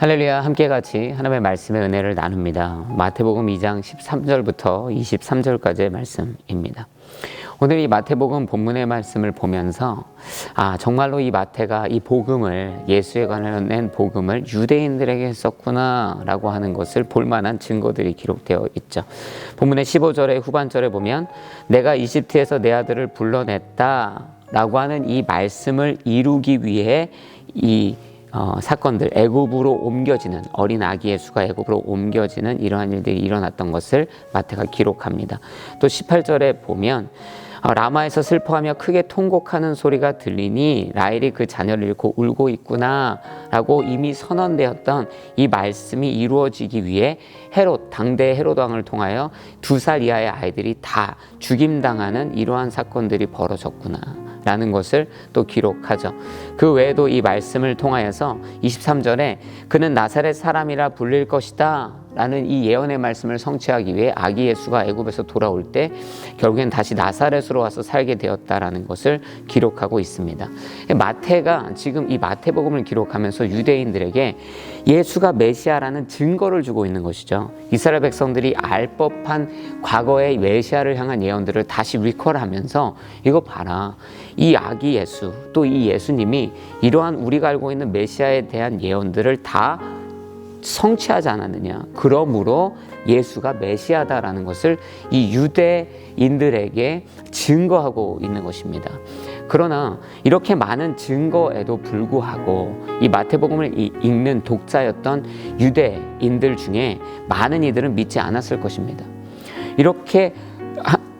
할렐루야 함께 같이 하나님의 말씀의 은혜를 나눕니다. 마태복음 2장 13절부터 23절까지의 말씀입니다. 오늘 이 마태복음 본문의 말씀을 보면서 아 정말로 이 마태가 이 복음을 예수에 관련된 복음을 유대인들에게 했었구나라고 하는 것을 볼 만한 증거들이 기록되어 있죠. 본문의 15절의 후반절에 보면 내가 이집트에서 내 아들을 불러냈다라고 하는 이 말씀을 이루기 위해 이 어, 사건들 애굽으로 옮겨지는 어린 아기 예수가 애굽으로 옮겨지는 이러한 일들이 일어났던 것을 마태가 기록합니다. 또 18절에 보면 어, 라마에서 슬퍼하며 크게 통곡하는 소리가 들리니 라헬이 그 자녀를 잃고 울고 있구나라고 이미 선언되었던 이 말씀이 이루어지기 위해 헤롯 당대 헤롯 왕을 통하여 두 살 이하의 아이들이 다 죽임당하는 이러한 사건들이 벌어졌구나. 라는 것을 또 기록하죠. 그 외에도 이 말씀을 통하여서 23절에 그는 나사렛 사람이라 불릴 것이다. 라는 이 예언의 말씀을 성취하기 위해 아기 예수가 애굽에서 돌아올 때 결국엔 다시 나사렛으로 와서 살게 되었다라는 것을 기록하고 있습니다. 마태가 지금 이 마태복음을 기록하면서 유대인들에게 예수가 메시아라는 증거를 주고 있는 것이죠. 이스라엘 백성들이 알 법한 과거의 메시아를 향한 예언들을 다시 리콜하면서 이거 봐라. 이 아기 예수 또 이 예수님이 이러한 우리가 알고 있는 메시아에 대한 예언들을 다 성취하지 않았느냐. 그러므로 예수가 메시아다라는 것을 이 유대인들에게 증거하고 있는 것입니다. 그러나 이렇게 많은 증거에도 불구하고 이 마태복음을 읽는 독자였던 유대인들 중에 많은 이들은 믿지 않았을 것입니다. 이렇게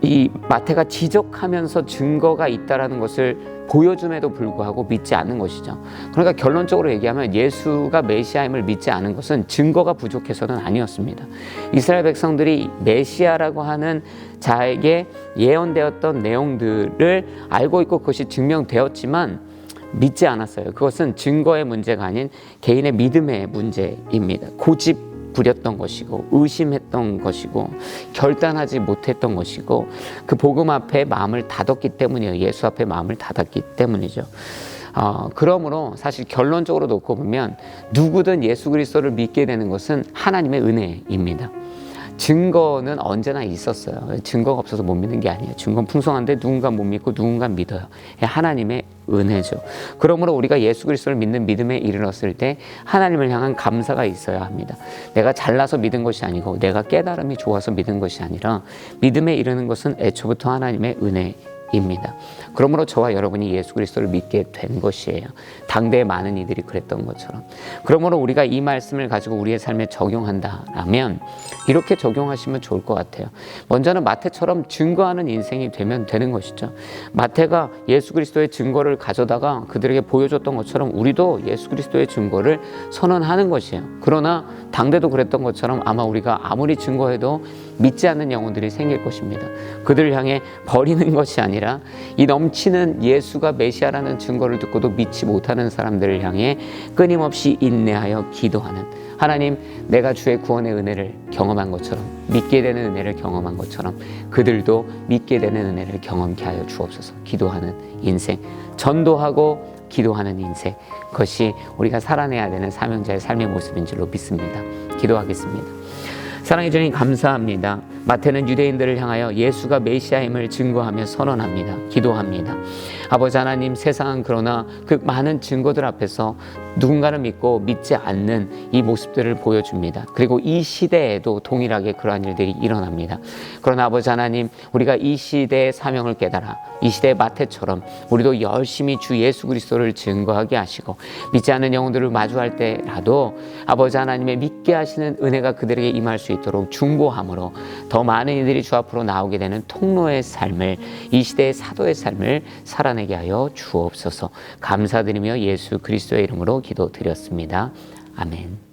이 마태가 지적하면서 증거가 있다라는 것을 보여줌에도 불구하고 믿지 않는 것이죠. 그러니까 결론적으로 얘기하면 예수가 메시아임을 믿지 않은 것은 증거가 부족해서는 아니었습니다. 이스라엘 백성들이 메시아라고 하는 자에게 예언되었던 내용들을 알고 있고 그것이 증명되었지만 믿지 않았어요. 그것은 증거의 문제가 아닌 개인의 믿음의 문제입니다. 고집 부렸던 것이고 의심했던 것이고 결단하지 못했던 것이고 그 복음 앞에 마음을 닫았기 때문이에요. 예수 앞에 마음을 닫았기 때문이죠. 어, 그러므로 사실 결론적으로 놓고 보면 누구든 예수 그리스도를 믿게 되는 것은 하나님의 은혜입니다. 증거는 언제나 있었어요. 증거가 없어서 못 믿는 게 아니에요. 증거는 풍성한데 누군가 못 믿고 누군가 믿어요. 하나님의 은혜죠. 그러므로 우리가 예수 그리스도를 믿는 믿음에 이르렀을 때 하나님을 향한 감사가 있어야 합니다. 내가 잘나서 믿은 것이 아니고 내가 깨달음이 좋아서 믿은 것이 아니라 믿음에 이르는 것은 애초부터 하나님의 은혜 입니다. 그러므로 저와 여러분이 예수 그리스도를 믿게 된 것이에요. 당대의 많은 이들이 그랬던 것처럼. 그러므로 우리가 이 말씀을 가지고 우리의 삶에 적용한다라면 이렇게 적용하시면 좋을 것 같아요. 먼저는 마태처럼 증거하는 인생이 되면 되는 것이죠. 마태가 예수 그리스도의 증거를 가져다가 그들에게 보여줬던 것처럼 우리도 예수 그리스도의 증거를 선언하는 것이에요. 그러나 당대도 그랬던 것처럼 아마 우리가 아무리 증거해도 믿지 않는 영혼들이 생길 것입니다. 그들을 향해 버리는 것이 아니라 이 넘치는 예수가 메시아라는 증거를 듣고도 믿지 못하는 사람들을 향해 끊임없이 인내하여 기도하는 하나님 내가 주의 구원의 은혜를 경험한 것처럼 믿게 되는 은혜를 경험한 것처럼 그들도 믿게 되는 은혜를 경험케 하여 주옵소서. 기도하는 인생 전도하고 기도하는 인생 그것이 우리가 살아내야 되는 사명자의 삶의 모습인 줄로 믿습니다. 기도하겠습니다 사랑해 주님 감사합니다. 마태는 유대인들을 향하여 예수가 메시아임을 증거하며 선언합니다. 기도합니다. 아버지 하나님 세상은 그러나 그 많은 증거들 앞에서 누군가를 믿고 믿지 않는 이 모습들을 보여줍니다. 그리고 이 시대에도 동일하게 그러한 일들이 일어납니다. 그러나 아버지 하나님 우리가 이 시대의 사명을 깨달아 이 시대의 마태처럼 우리도 열심히 주 예수 그리스도를 증거하게 하시고 믿지 않는 영혼들을 마주할 때라도 아버지 하나님의 믿게 하시는 은혜가 그들에게 임할 수 있도록 중보함으로 더 많은 이들이 주 앞으로 나오게 되는 통로의 삶을 이 시대의 사도의 삶을 살아내게 하여 주옵소서 감사드리며 예수 그리스도의 이름으로 기도드렸습니다. 아멘.